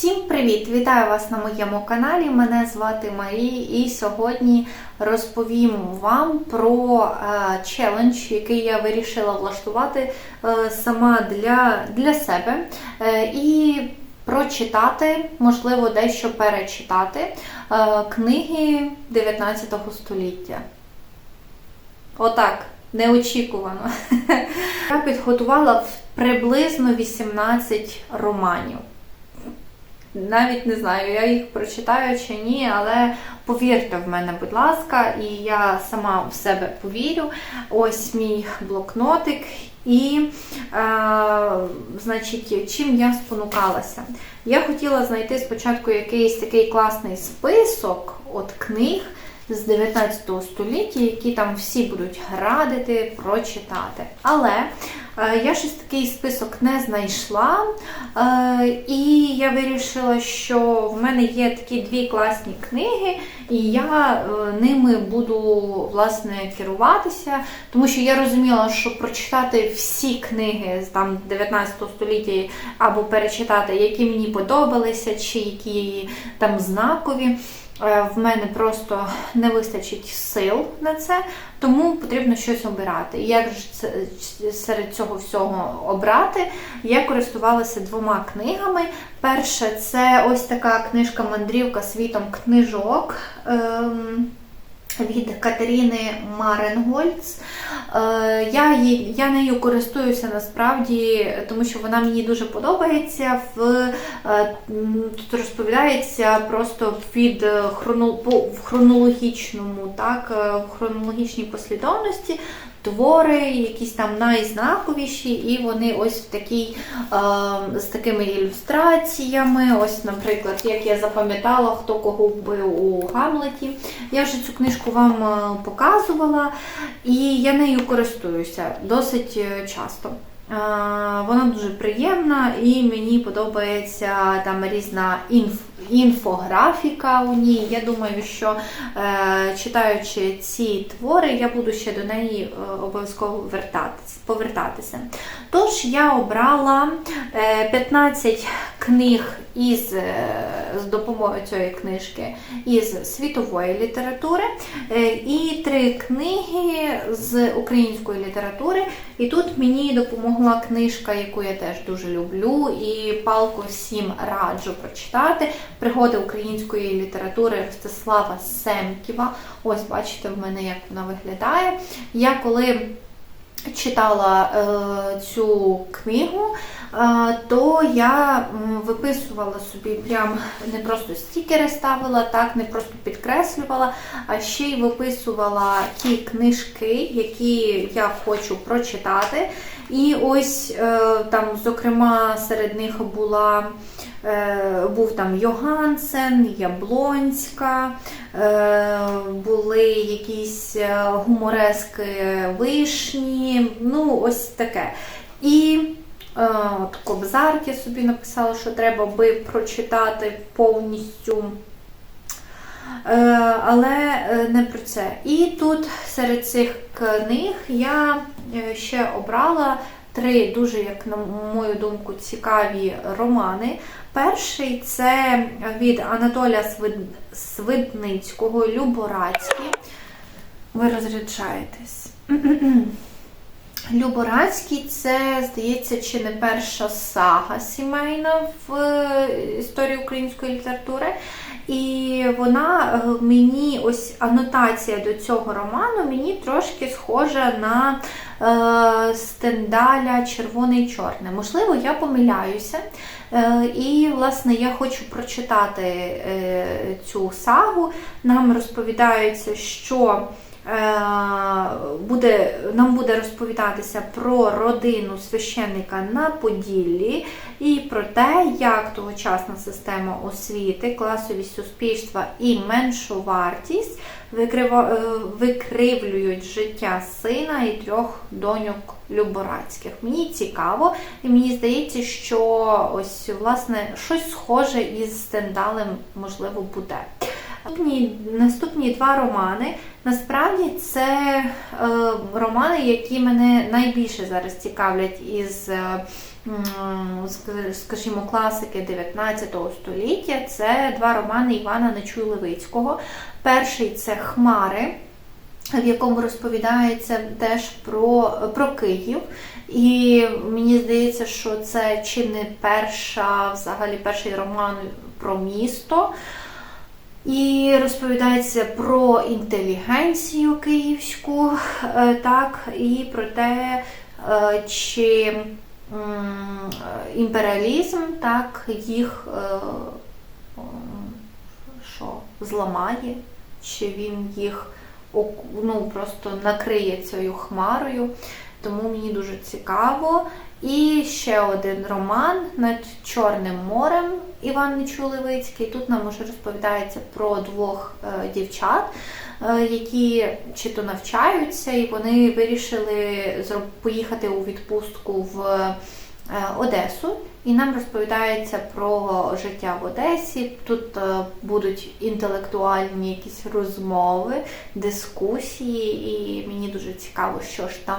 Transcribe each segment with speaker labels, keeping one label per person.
Speaker 1: Всім привіт! Вітаю вас на моєму каналі. Мене звати Марія, і сьогодні розповім вам про е, челендж, який я вирішила влаштувати е, сама для, для себе. Е, і прочитати, можливо, дещо перечитати книги 19 століття. Отак, неочікувано. Я підготувала приблизно 18 романів. Навіть не знаю, я їх прочитаю чи ні, але повірте в мене, будь ласка, і я сама в себе повірю. Ось мій блокнотик. І, е, значить, чим я спонукалася? Я хотіла знайти спочатку якийсь такий класний список от книг з 19 століття, які там всі будуть радити, прочитати. Але е, я щось такий список не знайшла, е, і я вирішила, що в мене є такі дві класні книги, і я е, ними буду власне керуватися, тому що я розуміла, що прочитати всі книги з там 19 століття або перечитати, які мені подобалися, чи які там знакові. Е, В мене просто не вистачить сил на це, тому потрібно щось обирати. Як ж серед цього всього обрати? Я користувалася двома книгами. Перше, це ось така книжка Мандрівка світом книжок. Ем, від Катерини Маренгольц. Е, Я, її- я нею користуюся насправді, тому що вона мені дуже подобається. В, е, Тут розповідається просто від е, хроно, в хронологічному, так, в хронологічній послідовності. Твори, якісь там найзнаковіші, і вони ось в такій е, з такими ілюстраціями. Ось, наприклад, як я запам'ятала, хто кого вбив у Гамлеті. Я вже цю книжку вам е, показувала, і я нею користуюся досить е, часто. Е, Вона дуже приємна і мені подобається там різна інф, інфографіка у ній. Я думаю, що е, читаючи ці твори, я буду ще до неї е, обов'язково повертатися. Тож я обрала е, 15 книг із, е, з допомогою цієї книжки із світової літератури е, і три книги з української літератури. І тут мені допомогла книжка, яку я теж дуже люблю, і палку всім раджу прочитати. Пригоди української літератури Ростислава Семківа. Ось бачите, в мене як вона виглядає. Я коли читала е, цю книгу, е, то я виписувала собі прям не просто стікери ставила, так, не просто підкреслювала, а ще й виписувала ті книжки, які я хочу прочитати. І ось е, там, зокрема, серед них була. Е, Був там Йогансен, Яблонська, е, були якісь гуморески вишні, ну ось таке. І от Кобзар я собі написала, що треба би прочитати повністю. Е, Але е, не про це. І тут серед цих книг я е, ще обрала три дуже, як на мою думку, цікаві романи. Перший це від Анатолія Свидницького Люборацький. Ви розряджаєтесь. Люборацький це, здається, чи не перша сага сімейна в е, історії української літератури. І вона е, мені, ось анотація до цього роману, мені трошки схожа на е, Стендаля Червоне і Чорне. Можливо, я помиляюся. Е, і, власне, я хочу прочитати е, цю сагу. Нам розповідається, що буде, нам буде розповідатися про родину священника на Поділлі і про те, як тогочасна система освіти, класовість суспільства і меншовартість викрива- е, викривлюють життя сина і трьох доньок Люборацьких. Мені цікаво, і мені здається, що ось власне щось схоже із стендалем можливо буде. Наступні, наступні два романи. Насправді це е, романи, які мене найбільше зараз цікавлять із е, скажімо, класики 19 століття. Це два романи Івана Нечуй Левицького. Перший це Хмари. В якому розповідається теж про, про Київ. І мені здається, що це чи не перша, взагалі перший роман про місто. І розповідається про інтелігенцію київську, е, так, і про те, е, чи імперіалізм так, їх е, що, зламає, чи він їх ну, просто накриє цією хмарою. Тому мені дуже цікаво. І ще один роман над Чорним морем Іван Нечулевицький. Тут нам уже розповідається про двох е, дівчат, е, які чи то навчаються, і вони вирішили поїхати у відпустку в е, Одесу. І нам розповідається про життя в Одесі. Тут е, будуть інтелектуальні якісь розмови, дискусії, і мені дуже цікаво, що ж там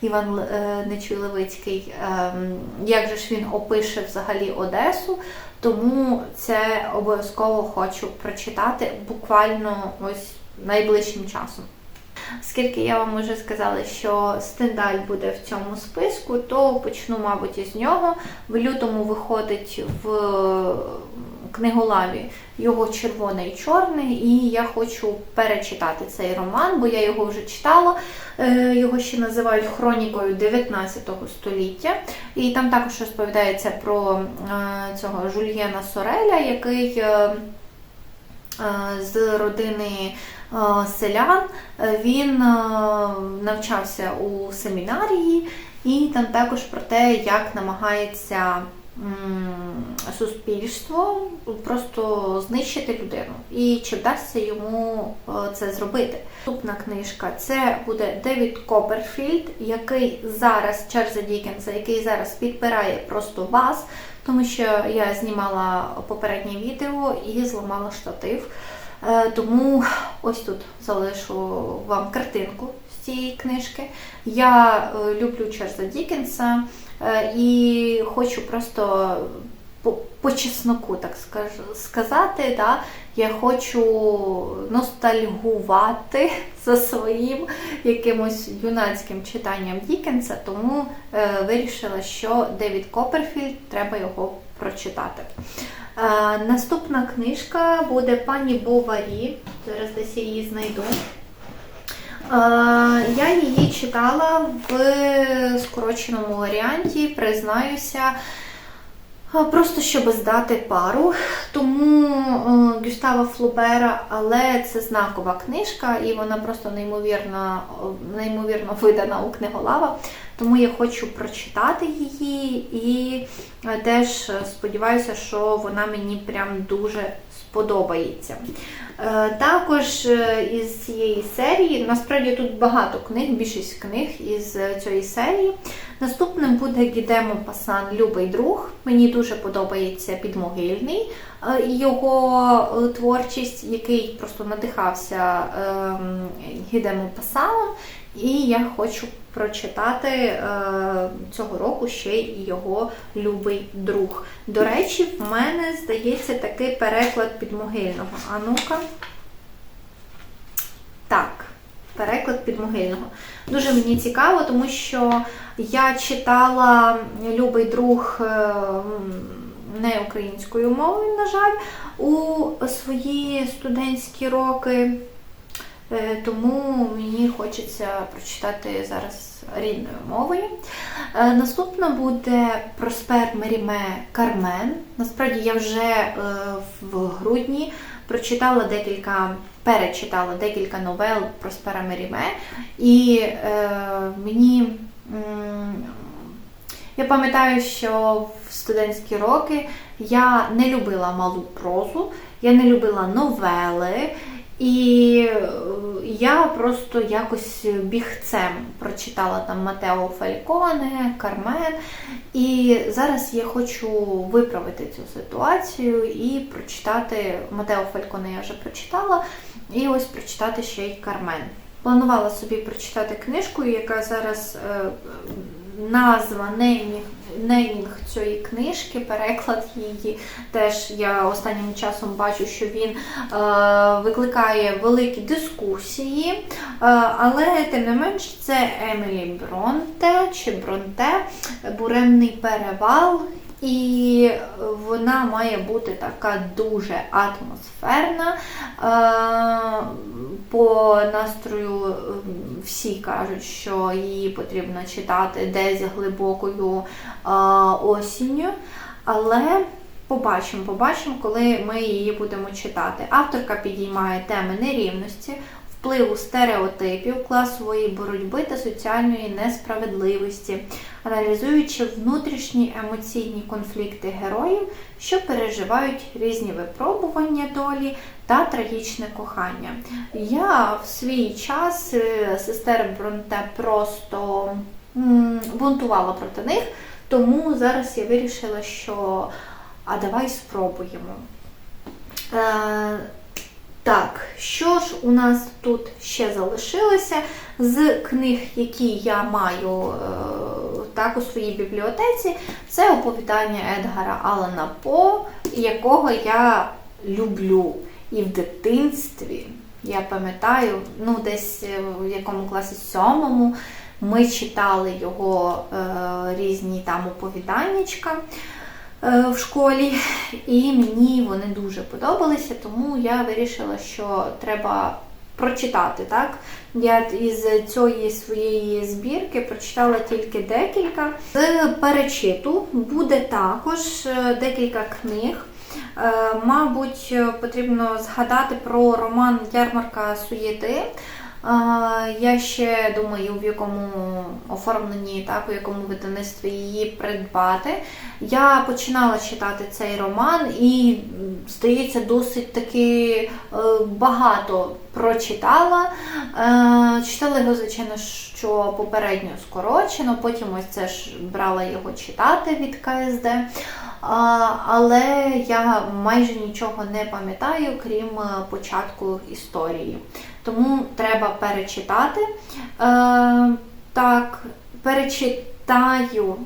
Speaker 1: Іван е, Нечуй Левицький, ем, як же ж він опише взагалі Одесу. Тому це обов'язково хочу прочитати буквально ось найближчим часом. Оскільки я вам вже сказала, що стендаль буде в цьому списку, то почну, мабуть, із нього. В лютому виходить в книголаві його червоне і чорне, і я хочу перечитати цей роман, бо я його вже читала. Е, Його ще називають хронікою 19 століття. І там також розповідається про е, цього Жульєна Сореля, який. Е, З родини е, селян Е, він навчався у семінарії, і там також про те, як намагається суспільство просто знищити людину, і чи вдасться йому це зробити. Наступна книжка це буде Девід Копперфільд, який зараз Чарльза Дікенса, який зараз підпирає просто вас, тому що я знімала попереднє відео і зламала штатив. Е, Тому ось тут залишу вам картинку з цієї книжки. Я е, люблю Чарльза Дікенса е, і хочу просто по, чесноку, так скаж- сказати, да, я хочу ностальгувати за своїм якимось юнацьким читанням Дікенса, тому е, вирішила, що Девід Копперфільд треба його прочитати. Е, наступна книжка буде пані Боварі. Зараз десь я її знайду. Е, я її читала в скороченому варіанті, признаюся, просто щоб здати пару. Тому е, Гюстава Флубера, але це знакова книжка, і вона просто неймовірно, неймовірно видана у книголава. Тому я хочу прочитати її і е, теж сподіваюся, що вона мені прям дуже сподобається. Е, Також е, із цієї серії, насправді тут багато книг, більшість книг із е, цієї серії. Наступним буде Гідемо Пасан Любий друг. Мені дуже подобається підмогильний його творчість, який просто надихався ем, Гідемо Пасаном. І я хочу прочитати е, цього року ще й його любий друг. До речі, в мене здається такий переклад підмогильного. А ну-ка. Так, переклад підмогильного. Дуже мені цікаво, тому що я читала Любий друг е, не українською мовою, на жаль, у свої студентські роки. Е, Тому мені хочеться прочитати зараз рідною мовою. Е, Наступна буде Проспер Меріме Кармен. Насправді я вже е, в грудні прочитала декілька, перечитала декілька новел Проспера Меріме, і мені. я пам'ятаю, що в студентські роки я не любила малу прозу, я не любила новели, і е, я просто якось бігцем прочитала там Матео Фальконе, Кармен. І зараз я хочу виправити цю ситуацію і прочитати Матео Фальконе я вже прочитала, і ось прочитати ще й Кармен. Планувала собі прочитати книжку, яка зараз е, назва неймінг, неймінг цієї книжки, переклад її. Теж я останнім часом бачу, що він е, викликає великі дискусії, е, але тим не менш це Емілі Бронте чи Бронте, Буремний перевал. І вона має бути така дуже атмосферна. Е, По настрою всі кажуть, що її потрібно читати десь глибокою е, осінню. Але побачимо, побачимо, коли ми її будемо читати. Авторка підіймає теми нерівності, впливу стереотипів, класової боротьби та соціальної несправедливості, аналізуючи внутрішні емоційні конфлікти героїв, що переживають різні випробування долі та трагічне кохання. Я в свій час е, сестер Бронте просто бунтувала проти них, тому зараз я вирішила, що а давай спробуємо. Е, так, що ж у нас тут ще залишилося з книг, які я маю е, так у своїй бібліотеці, це оповідання Едгара Алана По, якого я люблю. І в дитинстві, я пам'ятаю, ну десь в якому класі сьомому ми читали його е, різні там оповіданнячка е, в школі, і мені вони дуже подобалися, тому я вирішила, що треба прочитати. так. Я із цієї своєї збірки прочитала тільки декілька. З перечиту буде також е, декілька книг. Е, Мабуть, потрібно згадати про роман Ярмарка Суєти. Я ще думаю, в якому оформленні, так, у якому видавництві її придбати. Я починала читати цей роман і, здається, досить таки е, багато прочитала. Е, Читала його, звичайно, що попередньо скорочено, потім ось це ж брала його читати від КСД. Але я майже нічого не пам'ятаю, крім е, початку історії. Тому треба перечитати. Е, Так, перечитаю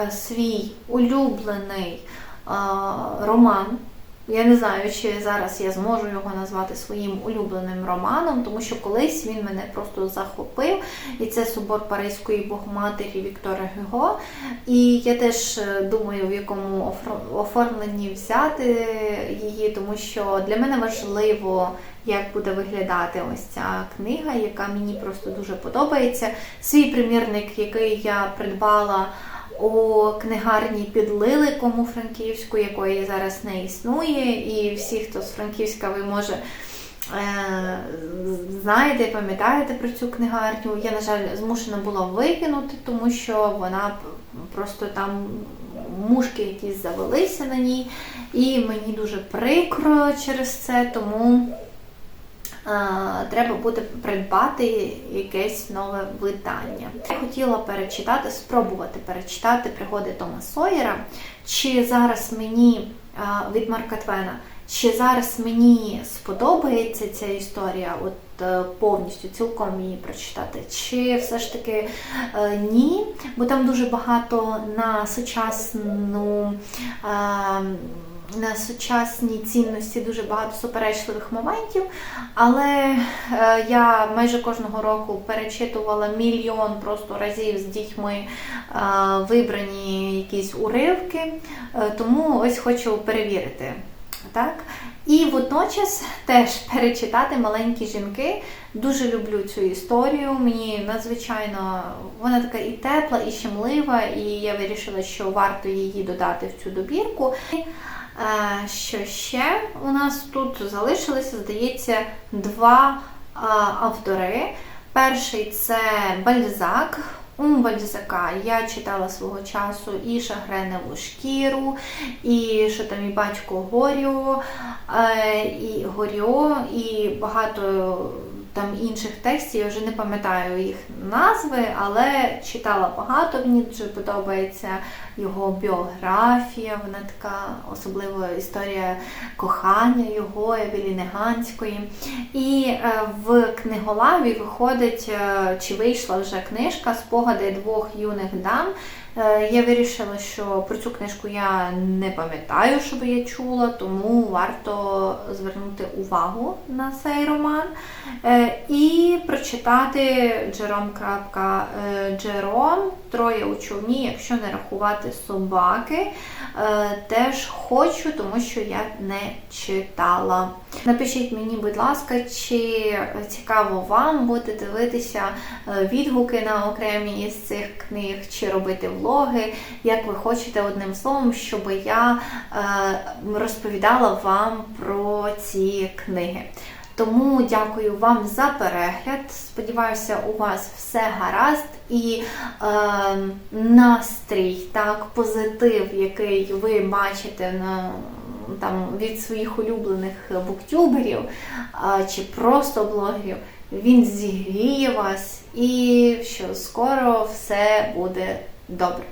Speaker 1: е, свій улюблений е, роман. Я не знаю, чи зараз я зможу його назвати своїм улюбленим романом, тому що колись він мене просто захопив. І це собор Паризької Богоматері Віктора Гюго. І я теж е, думаю, в якому оформленні взяти її, тому що для мене важливо, як буде виглядати ось ця книга, яка мені просто дуже подобається. Свій примірник, який я придбала у книгарні під Лиликом у Франківську, якої зараз не існує, і всі, хто з Франківська, ви може. е, Знаєте, пам'ятаєте про цю книгарню. Я, на жаль, змушена була викинути, тому що вона просто там мушки якісь завелися на ній, і мені дуже прикро через це, тому треба буде придбати якесь нове видання. Я хотіла перечитати, спробувати перечитати пригоди Тома Сойера. Чи зараз мені від Марка Твена, чи зараз мені сподобається ця історія, от е, повністю цілком її прочитати, чи все ж таки е, ні, бо там дуже багато на сучасну. е, на сучасні цінності дуже багато суперечливих моментів, але е, я майже кожного року перечитувала мільйон просто разів з дітьми е, вибрані якісь уривки, е, тому ось хочу перевірити. Так? І водночас теж перечитати маленькі жінки. Дуже люблю цю історію. Мені надзвичайно вона така і тепла, і щемлива, і я вирішила, що варто її додати в цю добірку. Що ще у нас тут залишилося, здається, два автори. Перший це Бальзак. У Бальзака я читала свого часу і Шагреневу шкіру, і що там і батько Горіо, е, і Горіо, і багато там інших текстів, я вже не пам'ятаю їх назви, але читала багато. Мені дуже подобається його біографія, вона така особлива історія кохання його, Евеліни Ганської. І е, в книголаві виходить, е, чи вийшла вже книжка Спогади двох юних дам Я вирішила, що про цю книжку я не пам'ятаю, щоб я чула, тому варто звернути увагу на цей роман Е, і прочитати Джером. е, Джером Троє у човні, якщо не рахувати собаки. Е, Теж хочу, тому що я не читала. Напишіть мені, будь ласка, чи цікаво вам буде дивитися е, відгуки на окремі із цих книг, чи робити влоги, як ви хочете одним словом, щоб я е, розповідала вам про ці книги. Тому дякую вам за перегляд. Сподіваюся, у вас все гаразд і е, настрій, так, позитив, який ви бачите на, там, від своїх улюблених буктюберів е, чи просто блогерів, він зігріє вас і що скоро все буде добре.